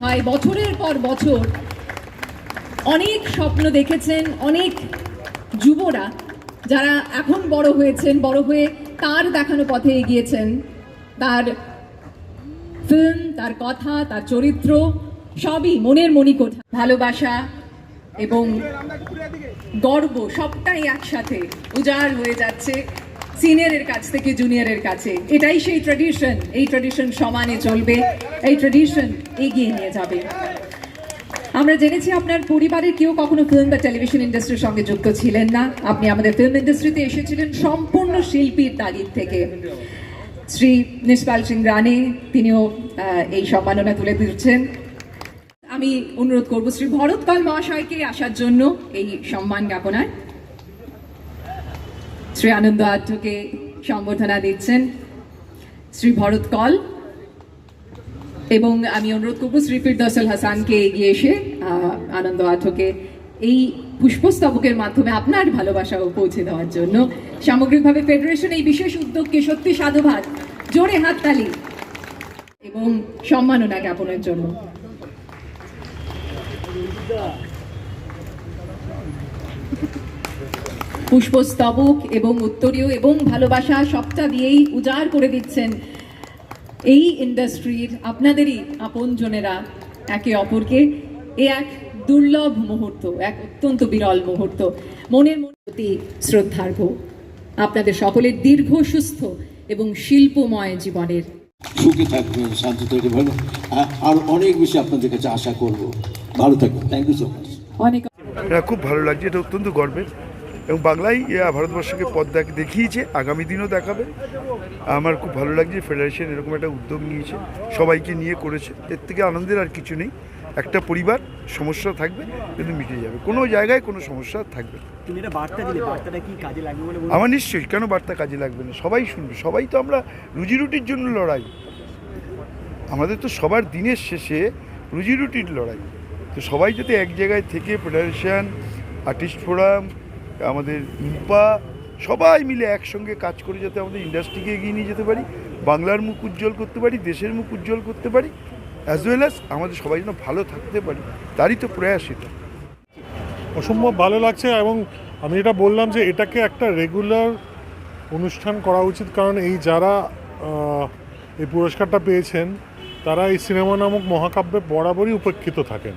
হয় বছরের পর বছর অনেক স্বপ্ন দেখেছেন অনেক যুবরা যারা এখন বড় হয়েছেন, বড় হয়ে তার দেখানো পথে এগিয়েছেন। তার ফিল্ম তার কথা, তার চরিত্র সবই মনের মণিকোঠা। ভালোবাসা এবং গর্ব সবটাই একসাথে উজাড় হয়ে যাচ্ছে। সিনিয়রের কাছ থেকে জুনিয়রের কাছে। এটাই সেই ট্রেডিশন এই ট্রেডিশন সমানে চলবে। এই ট্রেডিশন এগিয়ে নিয়ে যাবে। আমরা জেনেছি আপনার পরিবারের কেউ কখনো ফিল্ম বা টেলিভিশন ইন্ডাস্ট্রির সঙ্গে যুক্ত ছিলেন না। আপনি আমাদের ফিল্ম ইন্ডাস্ট্রিতে এসেছিলেন সম্পূর্ণ শিল্পীর তাগিদ থেকে। শ্রী নিষ্পাল সিং রানে তিনিও এই সম্মাননা তুলে দিচ্ছেন আমি অনুরোধ করব শ্রী ভরতপাল মহাশয়কে আসার জন্য এই সম্মান জ্ঞাপনায়। শ্রী আনন্দ আঢ্যকে সম্বর্ধনা দিচ্ছেন শ্রী ভরত কল। এবং আমি অনুরোধ করব শ্রী ফিরদৌসল হাসানকে এগিয়ে এসে আনন্দ আঠকে এই পুষ্পস্তবকের মাধ্যমে আপনার ভালোবাসাও পৌঁছে দেওয়ার জন্য। সামগ্রিকভাবে ফেডারেশন এই বিশেষ উদ্যোগকে সত্যি সাধুবাদ। জোরে হাততালি এবং সম্মাননা জ্ঞাপনের জন্য। পুষ্পস্তবক এবং উত্তরীয় এবং ভালোবাসা সবটা দিয়েই উজাড় করে দিচ্ছেন এই ইন্ডাস্ট্রির আপনাদেরই আপনজনেরা একে অপরকে এ এক দুর্লভ মুহূর্ত এক অত্যন্ত বিরল মুহূর্ত। মনের প্রতি শ্রদ্ধার্ঘ। আপনাদের সকলের দীর্ঘ সুস্থ এবং শিল্পময় জীবনের সুখে থাকবেন শান্তি তৈরি ভালো আর অনেক বেশি আপনাদের কাছে আশা করব। ভালো থাকবেন। থ্যাংক ইউ সো মাচ অনেক খুব ভালো লাগছে। এটা অত্যন্ত গর্বের। এবং বাংলাই ভারতবর্ষকে পথ দেখ দেখিয়েছে আগামী দিনও দেখাবে। আমার খুব ভালো লাগছে ফেডারেশন এরকম একটা উদ্যোগ নিয়েছে সবাইকে নিয়ে করেছে। এর থেকে আনন্দের আর কিছু নেই। একটা পরিবার সমস্যা থাকবে কিন্তু মিটে যাবে। কোনো জায়গায় কোনো সমস্যা থাকবে আমার নিশ্চয়ই কেন বার্তা কাজে লাগবে না? সবাই শুনবে। সবাই তো আমরা রুজি রুটির জন্য লড়াই। আমাদের তো সবার দিনের শেষে রুজি রুটির লড়াই। তো সবাই যাতে এক জায়গায় থেকে ফেডারেশন আর্টিস্ট ফোরাম আমাদের ইম্পা সবাই মিলে একসঙ্গে কাজ করে যাতে আমাদের ইন্ডাস্ট্রিকে এগিয়ে নিয়ে যেতে পারি, বাংলার মুখ উজ্জ্বল করতে পারি, দেশের মুখ উজ্জ্বল করতে পারি অ্যাজ ওয়েল অ্যাজ আমাদের সবাই যেন ভালো থাকতে পারি, তারই তো প্রয়াস এটা। অসম্ভব ভালো লাগছে এবং আমি এটা বললাম যে এটাকে একটা রেগুলার অনুষ্ঠান করা উচিত, কারণ এই যারা এই পুরস্কারটা পেয়েছেন, তারা এই সিনেমা নামক মহাকাব্যে বরাবরই উপেক্ষিত থাকেন।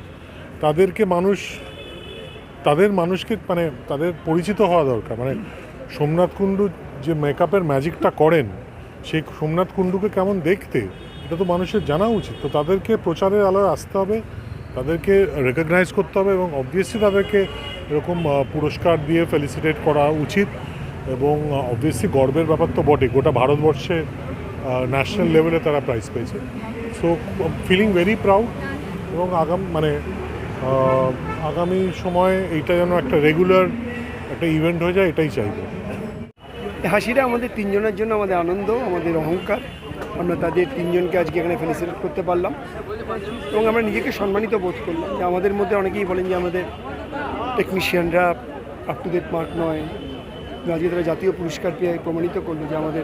তাদেরকে মানুষ তাদের মানুষকে মানে তাদের পরিচিত হওয়া দরকার। মানে সোমনাথ কুণ্ডু যে মেকআপের ম্যাজিকটা করেন, সেই সোমনাথ কুণ্ডুকে কেমন দেখতে, এটা তো মানুষের জানা উচিত। তো তাদেরকে প্রচারের আলোয় আসতে হবে, তাদেরকে রেকগনাইজ করতে হবে এবং অবভিয়াসলি তাদেরকে এরকম পুরস্কার দিয়ে ফেলিসিটেট করা উচিত এবং অবভিয়াসলি গর্বের ব্যাপার তো বটে গোটা ভারতবর্ষে ন্যাশনাল লেভেলে তারা প্রাইজ পেয়েছে। সো ফিলিং ভেরি প্রাউড এবং আগাম মানে আগামী সময়ে এইটা যেন একটা রেগুলার একটা ইভেন্ট হয়ে যায়, এটাই চাইব। হাসিটা আমাদের তিনজনের জন্য আমাদের আনন্দ, আমাদের অহংকার। আমরা তাদের তিনজনকে আজকে এখানে ফেলিসিটেট করতে পারলাম। এবং আমরা নিজেকে সম্মানিত বোধ করলাম। যে আমাদের মধ্যে অনেকেই বলেন যে আমাদের টেকনিশিয়ানরা আপ টু ডেট মার্ক নয়। আজকে তারা জাতীয় পুরস্কার পেয়ে প্রমাণিত করল যে আমাদের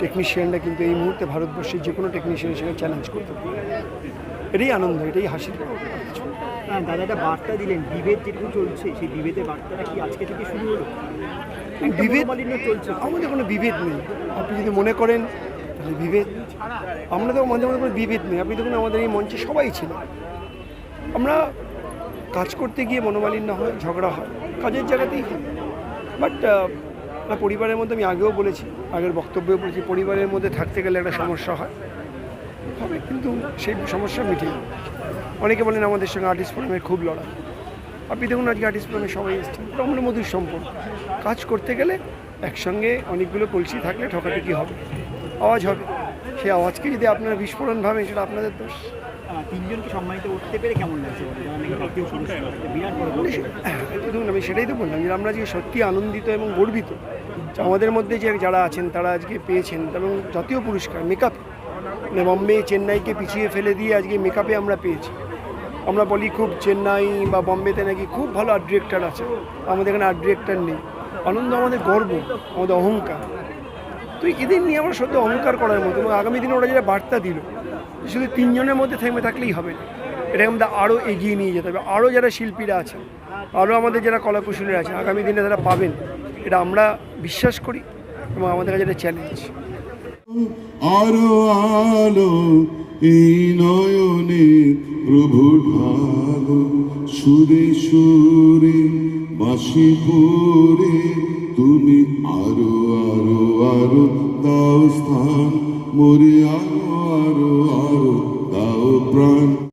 টেকনিশিয়ানরা কিন্তু এই মুহূর্তে ভারতবর্ষের যে কোনো টেকনিশিয়ান সঙ্গে চ্যালেঞ্জ করতে পারে। এটাই আনন্দ, এটাই হাসির দাদা একটা বার্তা দিলেন বিভেদ যেটুকু চলছে সেই বিভেদের বার্তাটা কি আজকে থেকে শুরু হলো? বিভেদ চলছে। আমাদের কোনো বিভেদ নেই। আপনি যদি মনে করেন তাহলে বিভেদ আমরা তো মাঝে মাঝে কোনো বিভেদ নেই। আপনি দেখুন আমাদের এই মঞ্চে সবাই ছিল। আমরা কাজ করতে গিয়ে মনোমালিন্য হয় ঝগড়া হয় কাজের জায়গাতেই হয়। বাট পরিবারের মধ্যে আমি আগেও বলেছি আগের বক্তব্যে বলেছি পরিবারের মধ্যে থাকতে গেলে একটা সমস্যা হয়। হবে কিন্তু সেই সমস্যা মিটে। অনেকে বলেন আমাদের সঙ্গে আর্টিস্ট ফোরামের খুব লড়াই। আপনি দেখুন আজকে আর্টিস্ট ফোরামে সবাই এসছেন। আমরা মধুর সম্পর্ক। কাজ করতে গেলে একসঙ্গে অনেকগুলো কলসি থাকলে ঠকাঠকি হবে। আওয়াজ হবে। সেই আওয়াজকে যদি আপনারা বিস্ফোরণ ভাবেন সেটা আপনাদের দোষ। তিনজনকে সম্মানিত করতে পেরে কেমন লাগছে? ধরুন আমি সেটাই তো বললাম যে আমরা যে সত্যি আনন্দিত এবং গর্বিত আমাদের মধ্যে যে যারা আছেন তারা আজকে পেয়েছেন। এবং জাতীয় পুরস্কার মেকআপ মানে বম্বে চেন্নাইকে পিছিয়ে ফেলে দিয়ে আজকে মেকআপে আমরা পেয়েছি। আমরা বলি খুব চেন্নাই বা বম্বেতে নাকি খুব ভালো আর্ট ডিরেক্টর আছে। আমাদের এখানে আর্ট ডিরেক্টর নেই। আনন্দ আমাদের গর্ব, আমাদের অহংকার। তো এদের নিয়ে আমরা সত্যি অহংকার করার মতো, এবং আগামী দিনে ওরা যেটা বার্তা দিল শুধু তিনজনের মধ্যে থেমে থাকলেই হবে না। এটাকে আমাদের আরও এগিয়ে নিয়ে যেতে হবে। আরও যারা শিল্পীরা আছেন আরও আমাদের যারা কলাকুশলীরা আছেন, আগামী দিনে তারা পাবেন, এটা আমরা বিশ্বাস করি এবং আমাদের কাছে এটা চ্যালেঞ্জ আরও আলো এই নয়নে প্রভু ভাগ সুরে সুরে বাসি পরে তুমি আরও আরও আরও দাও স্থান, মরে আরও আরও আরও দাও প্রাণ।